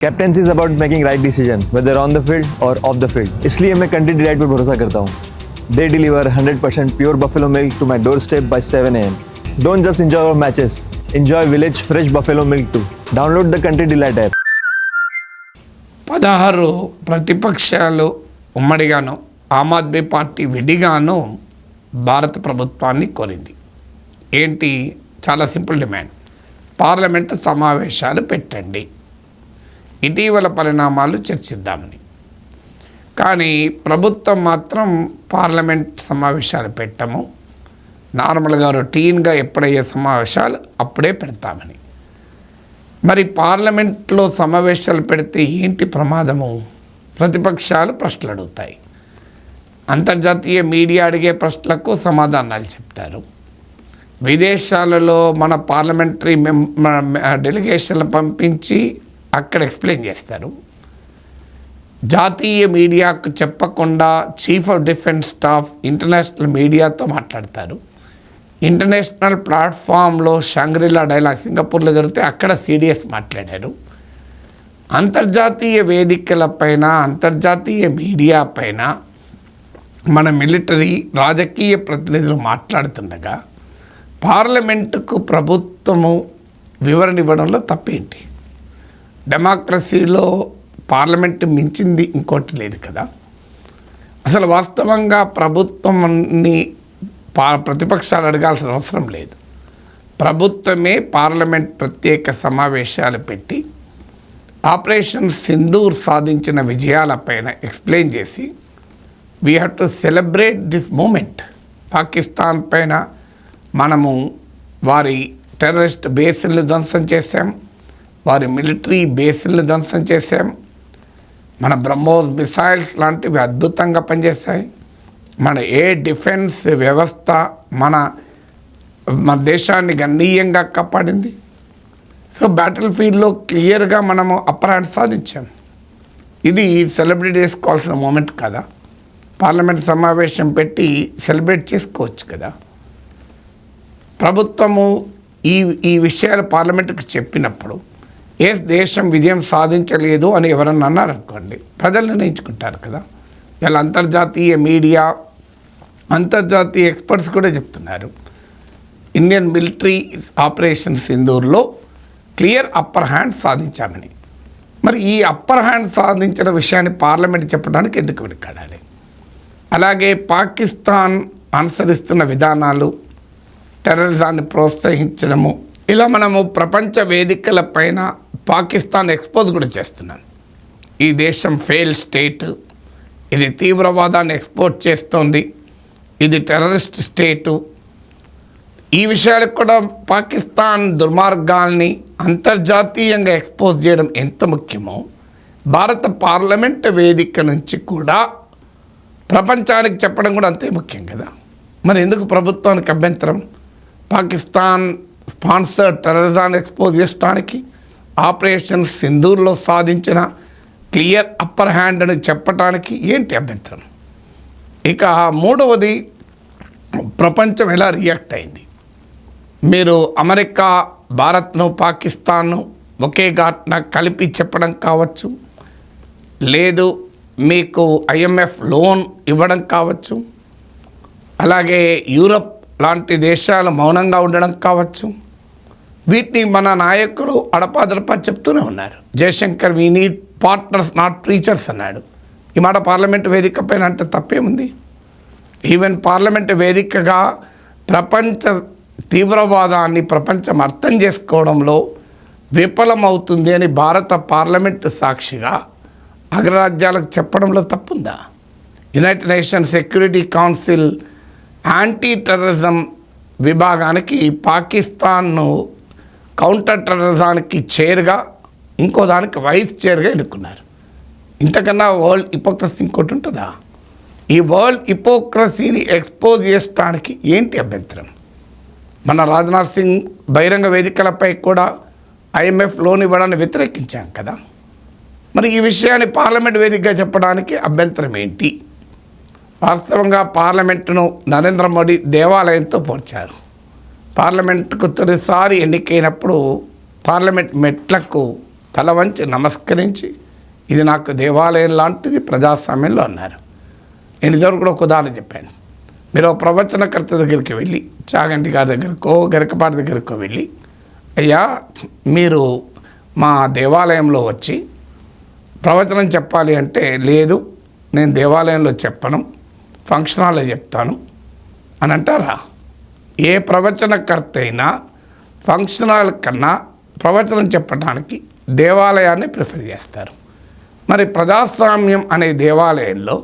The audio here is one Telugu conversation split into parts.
captaincy is about making right decision whether on the field और ऑफ द फील्ड इसलिए मैं कंट्री डिलाइट पर भरोसा करता हूँ they deliver 100% pure buffalo milk to my doorstep by 7 am don't just enjoy our matches enjoy village fresh buffalo milk too download the country delight app పదహారు ప్రతిపక్షాలు ఉమ్మడిగాను ఆమ్ ఆద్మీ పార్టీ విడిగాను భారత ప్రభుత్వాన్ని కోరింది ఏంటి చాలా సింపుల్ డిమాండ్ పార్లమెంటు సమావేశాలు పెట్టండి ఇటీవల పరిణామాలు చర్చిద్దామని. కానీ ప్రభుత్వం మాత్రం పార్లమెంట్ సమావేశాలు పెట్టము. నార్మల్గా రొటీన్గా ఎప్పుడయ్యే సమావేశాలు అప్పుడే పెడతామని. మరి పార్లమెంట్లో సమావేశాలు పెడితే ఏంటి ప్రమాదము? ప్రతిపక్షాలు ప్రశ్నలు అడుగుతాయి. అంతర్జాతీయ మీడియా అడిగే ప్రశ్నలకు సమాధానాలు చెప్తారు. విదేశాలలో మన పార్లమెంటరీ మెం డెలిగేషన్లు పంపించి అక్కడ ఎక్స్ప్లెయిన్ చేస్తారు జాతీయ మీడియాకు చెప్పకుండా chief of defence staff international మీడియాతో మాట్లాడతారు. ఇంటర్నేషనల్ ప్లాట్ఫామ్లో షంగ్రిలా డైలాగ్ సింగపూర్లో జరిగితే అక్కడ సిడిఎస్ మాట్లాడారు. అంతర్జాతీయ వేదికలపైన అంతర్జాతీయ మీడియా పైన మన మిలిటరీ రాజకీయ ప్రతినిధులు మాట్లాడుతుండగా పార్లమెంటుకు ప్రభుత్వము వివరణ ఇవ్వడంలో తప్పేంటి? డెమోక్రసీలో పార్లమెంట్ మించింది ఇంకోటి లేదు కదా. అసలు వాస్తవంగా ప్రభుత్వాన్ని పా ప్రతిపక్షాలు అడగాల్సిన అవసరం లేదు. ప్రభుత్వమే పార్లమెంట్ ప్రత్యేక సమావేశాలు పెట్టి ఆపరేషన్ సింధూర్ సాధించిన విజయాలపైన ఎక్స్ప్లెయిన్ చేసి we have to celebrate this moment Pakistan పైన మనము వారి టెర్రరిస్ట్ బేసుల్ని ధ్వంసం చేశాం. వారి మిలిటరీ బేసుల్ని ధ్వంసం చేశాం. మన బ్రహ్మోస్ మిసైల్స్ లాంటివి అద్భుతంగా పనిచేస్తాయి. మన ఏ డిఫెన్స్ వ్యవస్థ మన మన దేశాన్ని గణనీయంగా కాపాడింది. సో బ్యాటిల్ ఫీల్డ్లో క్లియర్గా మనము అప్పర్ సాధించాం. ఇది సెలబ్రేట్ చేసుకోవాల్సిన మూమెంట్ కదా. పార్లమెంట్ సమావేశం పెట్టి సెలబ్రేట్ చేసుకోవచ్చు కదా. ప్రభుత్వము ఈ ఈ విషయాలు పార్లమెంట్కి చెప్పినప్పుడు ఏ దేశం విజయం సాధించలేదు అని ఎవరన్నా అన్నారనుకోండి ప్రజలు నిర్ణయించుకుంటారు కదా. ఇలా అంతర్జాతీయ మీడియా అంతర్జాతీయ ఎక్స్పర్ట్స్ కూడా చెప్తున్నారు. ఇండియన్ మిలిటరీ ఆపరేషన్ సింధూర్లో క్లియర్ అప్పర్ హ్యాండ్ సాధించామని. మరి ఈ అప్పర్ హ్యాండ్ సాధించిన విషయాన్ని పార్లమెంట్ చెప్పడానికి ఎందుకు వెనుకాడాలి? అలాగే పాకిస్తాన్ అనుసరిస్తున్న విధానాలు టెర్రరిజాన్ని ప్రోత్సహించడము ఇలా మనము ప్రపంచ వేదికల పైన పాకిస్తాన్ ఎక్స్పోజ్ కూడా చేస్తున్నాను. ఈ దేశం ఫెయిల్ స్టేట్ ఇది తీవ్రవాదాన్ని ఎక్స్పోర్ట్ చేస్తోంది ఇది టెర్రరిస్ట్ స్టేటు ఈ విషయాలకు కూడా పాకిస్తాన్ దుర్మార్గాల్ని అంతర్జాతీయంగా ఎక్స్పోజ్ చేయడం ఎంత ముఖ్యమో భారత పార్లమెంట్ వేదిక నుంచి కూడా ప్రపంచానికి చెప్పడం కూడా అంతే ముఖ్యం కదా. మరి ఎందుకు ప్రభుత్వానికి అభ్యంతరం? పాకిస్తాన్ స్పాన్సర్ టెర్రరిజాన్ని ఎక్స్పోజ్ చేయడానికి ఆపరేషన్ సింధూర్లో సాధించిన క్లియర్ అప్పర్ హ్యాండ్ అని చెప్పడానికి ఏంటి అభ్యంతరం? ఇక మూడవది ప్రపంచం ఎలా రియాక్ట్ అయింది? మీరు అమెరికా భారత్ను పాకిస్తాన్ను ఒకే ఘాట్న కలిపి చెప్పడం కావచ్చు. లేదు మీకు ఐఎంఎఫ్ లోన్ ఇవ్వడం కావచ్చు. అలాగే యూరప్ లాంటి దేశాలు మౌనంగా ఉండడం కావచ్చు. వీటిని మన నాయకులు అడపాదడపా చెప్తూనే ఉన్నారు. Jaishankar we need partners not preachers అన్నాడు. ఈ మాట పార్లమెంట్ వేదిక పైన అంటే తప్పేముంది? ఈవెన్ పార్లమెంట్ వేదికగా ప్రపంచ తీవ్రవాదాన్ని ప్రపంచం అర్థం చేసుకోవడంలో విఫలమవుతుంది అని భారత పార్లమెంట్ సాక్షిగా అగ్రరాజ్యాలకు చెప్పడంలో తప్పుందా? United Nation Security Council anti terrorism విభాగానికి పాకిస్తాన్ను కౌంటర్ టెర్రరిజానికి చైర్గా ఇంకో దానికి వైస్ చైర్గా ఎన్నుకున్నారు. ఇంతకన్నా వరల్డ్ హిపోక్రసీ ఇంకోటి ఉంటుందా? ఈ వరల్డ్ హిపోక్రసీని ఎక్స్పోజ్ చేసడానికి ఏంటి అభ్యంతరం? మన రాజ్నాథ్ సింగ్ బహిరంగ వేదికలపై కూడా ఐఎంఎఫ్ లోన్ ఇవ్వడాన్ని వ్యతిరేకించాం కదా? మరి ఈ విషయాన్ని పార్లమెంట్ వేదికగా చెప్పడానికి అభ్యంతరం ఏంటి? వాస్తవంగా పార్లమెంటును నరేంద్ర మోడీ దేవాలయంతో పోల్చారు. పార్లమెంట్కు తొలిసారి ఎన్నికైనప్పుడు పార్లమెంట్ మెట్లకు తల వంచి నమస్కరించి ఇది నాకు దేవాలయం లాంటిది ప్రజాస్వామ్యంలో అన్నారు. నేను ఇదివరకు కూడా ఒక ఉదాహరణ చెప్పాను. మీరు ఒక ప్రవచనకర్త దగ్గరికి వెళ్ళి చాగంటి గారి దగ్గరకో గరికపాటి దగ్గరకో వెళ్ళి అయ్యా మీరు మా దేవాలయంలో వచ్చి ప్రవచనం చెప్పాలి అంటే లేదు నేను దేవాలయంలో చెప్పను ఫంక్షన్ హాల్లో చెప్తాను అని అంటారా? ఏ ప్రవచనకర్త అయినా ఫంక్షనల్ కన్నా ప్రవచనం చెప్పడానికి దేవాలయాన్ని ప్రిఫర్ చేస్తారు. మరి ప్రజాస్వామ్యం అనే దేవాలయంలో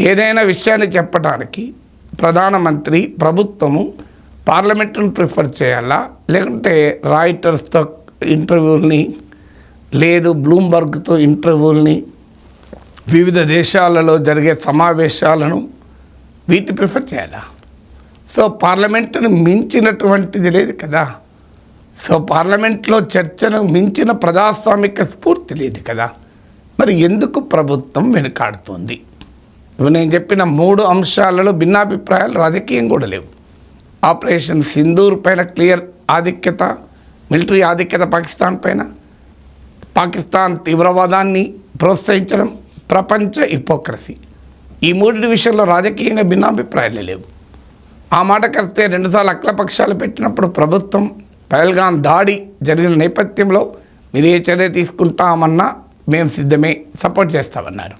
ఏదైనా విషయాన్ని చెప్పడానికి ప్రధానమంత్రి ప్రభుత్వము పార్లమెంటును ప్రిఫర్ చేయాలా? లేకుంటే రాయిటర్స్తో ఇంటర్వ్యూల్ని లేదు బ్లూంబర్గ్తో ఇంటర్వ్యూల్ని వివిధ దేశాలలో జరిగే సమావేశాలను వీటిని ప్రిఫర్ చేయాలా? సో పార్లమెంటును మించినటువంటిది లేదు కదా. సో పార్లమెంట్లో చర్చను మించిన ప్రజాస్వామిక స్ఫూర్తి లేదు కదా. మరి ఎందుకు ప్రభుత్వం వెనుకాడుతుంది? నేను చెప్పిన మూడు అంశాలలో భిన్నాభిప్రాయాలు రాజకీయం కూడా లేవు. ఆపరేషన్ సింధూర్ పైన క్లియర్ ఆధిక్యత మిలిటరీ ఆధిక్యత పాకిస్తాన్ పైన. పాకిస్తాన్ తీవ్రవాదాన్ని ప్రోత్సహించడం ప్రపంచ హిపోక్రసీ. ఈ మూడు విషయంలో రాజకీయంగా భిన్నాభిప్రాయాలు లేవు. ఆ మాటకొస్తే రెండుసార్లు అఖిలపక్షాలు పెట్టినప్పుడు ప్రభుత్వం పహల్గాన్ దాడి జరిగిన నేపథ్యంలో మీరు ఏ చర్య తీసుకుంటామన్నా మేము సిద్ధమే సపోర్ట్ చేస్తామన్నారు.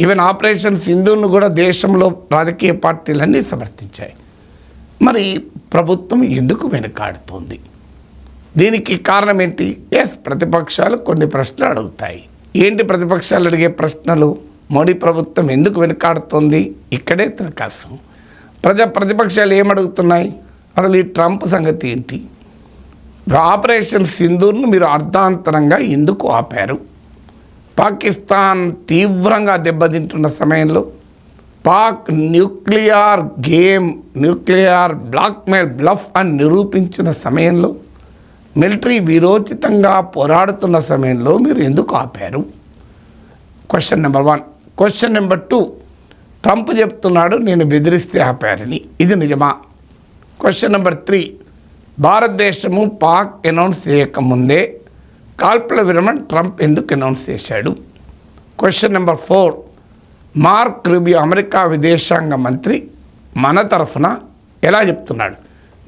ఈవెన్ ఆపరేషన్ సింధును కూడా దేశంలో రాజకీయ పార్టీలన్నీ సమర్థించాయి. మరి ప్రభుత్వం ఎందుకు వెనుకాడుతోంది? దీనికి కారణం ఏంటి? ఎస్ ప్రతిపక్షాలు కొన్ని ప్రశ్నలు అడుగుతాయి. ఏంటి ప్రతిపక్షాలు అడిగే ప్రశ్నలు? మోడీ ప్రభుత్వం ఎందుకు వెనుకాడుతోంది? ఇక్కడే తిరకాసం. ప్రజా ప్రతిపక్షాలు ఏమడుగుతున్నాయి? అసలు ఈ ట్రంప్ సంగతి ఏంటి? ఆపరేషన్ సింధూర్ను మీరు అర్ధాంతరంగా ఎందుకు ఆపారు? పాకిస్తాన్ తీవ్రంగా దెబ్బతింటున్న సమయంలో Pak nuclear game nuclear blackmail bluff అని నిరూపించిన సమయంలో మిలిటరీ విరోచితంగా పోరాడుతున్న సమయంలో మీరు ఎందుకు ఆపారు? Question number one question number two Trump చెప్తున్నాడు నేను బెదిరిస్తే ఆపారని ఇది నిజమా? క్వశ్చన్ నెంబర్ త్రీ భారతదేశము పాక్ అనౌన్స్ చేయకముందే కాల్పుల విరమణ ట్రంప్ ఎందుకు అనౌన్స్ చేశాడు? Question number four Mark Rubio America విదేశాంగ మంత్రి మన తరఫున ఎలా చెప్తున్నాడు?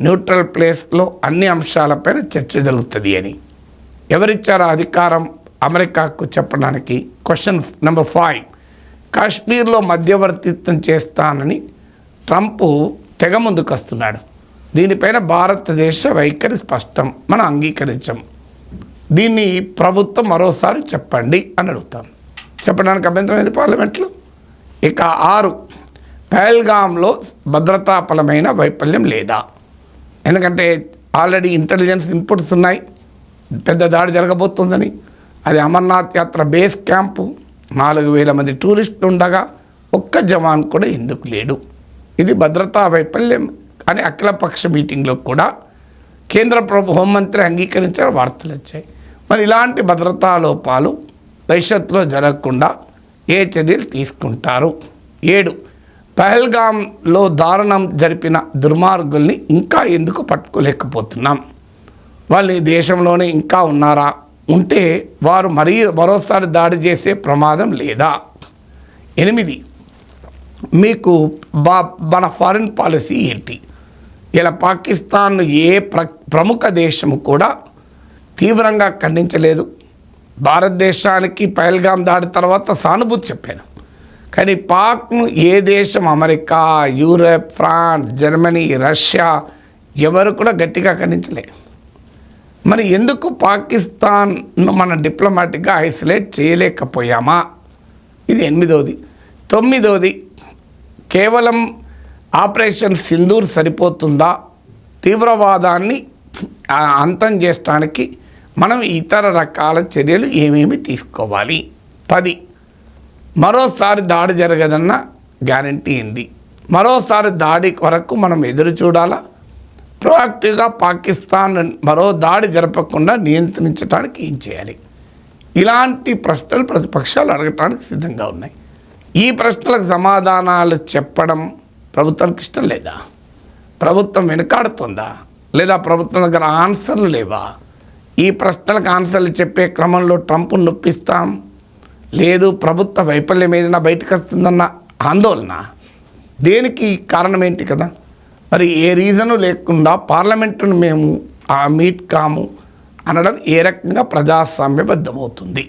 న్యూట్రల్ ప్లేస్లో అన్ని అంశాలపైన చర్చ జరుగుతుంది అని. ఎవరిచ్చారు అధికారం అమెరికాకు చెప్పడానికి? క్వశ్చన్ నెంబర్ ఫైవ్ కాశ్మీర్లో మధ్యవర్తిత్వం చేస్తానని ట్రంప్ తెగ ముందుకు వస్తున్నాడు దీనిపైన భారతదేశ వైఖరి స్పష్టం. మనం అంగీకరించం. దీన్ని ప్రభుత్వం మరోసారి చెప్పండి అని అడుగుతాం. చెప్పడానికి అభ్యంతరం ఏది పార్లమెంట్లో? ఇక ఆరు పహల్గామ్లో భద్రతాపరమైన వైఫల్యం లేదా? ఎందుకంటే ఆల్రెడీ ఇంటెలిజెన్స్ ఇన్పుట్స్ ఉన్నాయి. పెద్ద దాడి జరగబోతుందని. అది అమర్నాథ్ యాత్ర బేస్ క్యాంపు. నాలుగు వేల మంది టూరిస్టులు ఉండగా ఒక్క జవాన్ కూడా ఎందుకు లేడు? ఇది భద్రతా వైఫల్యం అని అఖిలపక్ష మీటింగ్లో కూడా కేంద్ర ప్రభు హోంమంత్రి అంగీకరించిన వార్తలు వచ్చాయి. మరి ఇలాంటి భద్రతా లోపాలు భవిష్యత్తులో జరగకుండా ఏ చర్యలు తీసుకుంటారు? ఏడు పహల్గామ్లో దారుణం జరిపిన దుర్మార్గుల్ని ఇంకా ఎందుకు పట్టుకోలేకపోతున్నాం? వాళ్ళు ఈ దేశంలోనే ఇంకా ఉన్నారా? ఉంటే వారు మరీ మరోసారి దాడి చేసే ప్రమాదం లేదా? ఎనిమిది మీకు బా మన ఫారిన్ పాలసీ ఏంటి? ఇలా పాకిస్తాన్ ఏ ప్ర ప్రముఖ దేశం కూడా తీవ్రంగా ఖండించలేదు. భారతదేశానికి పైల్గాం దాడి తర్వాత సానుభూతి చెప్పాను. కానీ పాక్ను ఏ దేశం? America Europe France Germany Russia ఎవరు కూడా గట్టిగా ఖండించలేదు మరి ఎందుకు పాకిస్తాన్ను మన డిప్లొమాటిక్గా ఐసోలేట్ చేయలేకపోయామా? ఇది ఎనిమిదవది తొమ్మిదవది కేవలం ఆపరేషన్ సింధూర్ సరిపోతుందా? తీవ్రవాదాన్ని అంతం చేయడానికి మనం ఇతర రకాల చర్యలు ఏమేమి తీసుకోవాలి? పది మరోసారి దాడి జరగదన్న గ్యారంటీ ఏంది? మరోసారి దాడి వరకు మనం ఎదురు చూడాలా? ప్రోయాక్టివ్గా పాకిస్తాన్ మరో దాడి జరపకుండా నియంత్రించడానికి ఏం చేయాలి? ఇలాంటి ప్రశ్నలు ప్రతిపక్షాలు అడగటానికి సిద్ధంగా ఉన్నాయి. ఈ ప్రశ్నలకు సమాధానాలు చెప్పడం ప్రభుత్వానికి ఇష్టం లేదా? ప్రభుత్వం వెనుకాడుతుందా? లేదా ప్రభుత్వం దగ్గర ఆన్సర్లు లేవా? ఈ ప్రశ్నలకు ఆన్సర్లు చెప్పే క్రమంలో ట్రంప్ నొప్పిస్తాం? లేదు ప్రభుత్వ వైఫల్యం ఏదైనా బయటకు వస్తుందన్న ఆందోళన? దేనికి కారణం ఏంటి కదా? మరి ఏ రీజను లేకుండా పార్లమెంటును మేము ఆ మీట్ కాము అనడం ఏ రకంగా ప్రజాస్వామ్యబద్ధమవుతుంది?